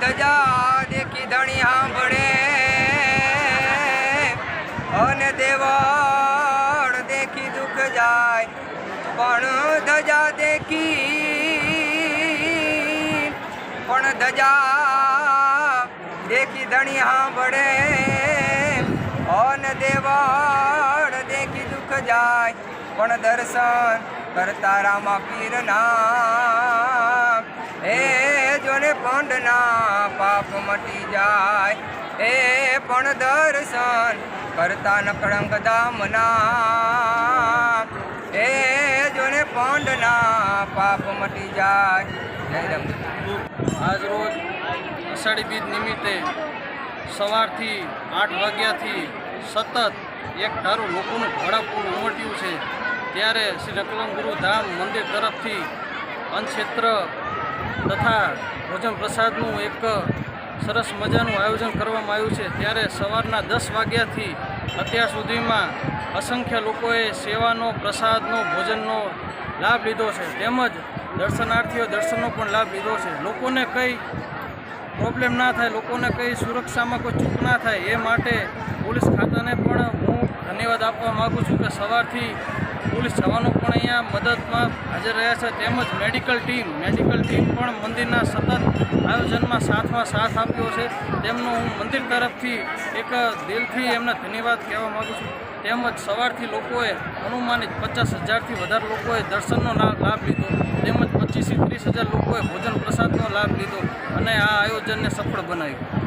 ધજા દેખી ધણી સાંભળે. અને દેવળ દેખી દુઃખ જાય. પણ ધજા દેખી, પણ ધજા દેખી ધણી સાંભળે. અને દેવળ દેખી દુઃખ જાય. પણ દર્શન કરતા રામા પીરના. એ જોને પંડના પાપ મટી જાય. એ પણ દર્શન કરતા નકળંગ દામના. એ જોને પંડના પાપ મટી જાય. આજ રોજ અષાઢી બીજ નિમિત્તે સવારથી આઠ વાગ્યાથી સતત એક ધારું લોકોનું ઘોડાપૂર ઉમટ્યું છે. ત્યારે શ્રી રકલમ ગુરુ ધામ મંદિર તરફથી અન્નક્ષેત્ર તથા ભોજન પ્રસાદનું એક સરસ મજાનું આયોજન કરવામાં આવ્યું છે. ત્યારે સવારના દસ વાગ્યાથી અત્યાર સુધીમાં અસંખ્ય લોકોએ સેવાનો, પ્રસાદનો, ભોજનનો લાભ લીધો છે. તેમજ દર્શનાર્થીઓ દર્શનનો પણ લાભ લીધો છે. લોકોને કંઈ પ્રોબ્લેમ ના થાય, લોકોને કંઈ સુરક્ષામાં કોઈ ચૂક ના થાય, એ માટે પોલીસ ખાતાને પણ હું ધન્યવાદ આપવા માગું છું કે સવારથી પોલીસ જવાનો પણ અહીંયા મદદમાં હાજર રહ્યા છે. તેમજ મેડિકલ ટીમ મેડિકલ ટીમ પણ મંદિરના સતત આયોજનમાં સાથમાં સાથ આપ્યો છે. તેમનો હું મંદિર તરફથી એક દિલથી એમને ધન્યવાદ કહેવા માગું છું. તેમજ સવારથી લોકોએ અનુમાનિત પચાસ હજારથી વધારે લોકોએ દર્શનનો લાભ લીધો. તેમજ પચીસથી ત્રીસ હજાર લોકોએ ભોજન પ્રસાદનો લાભ લીધો અને આ આયોજનને સફળ બનાવ્યું.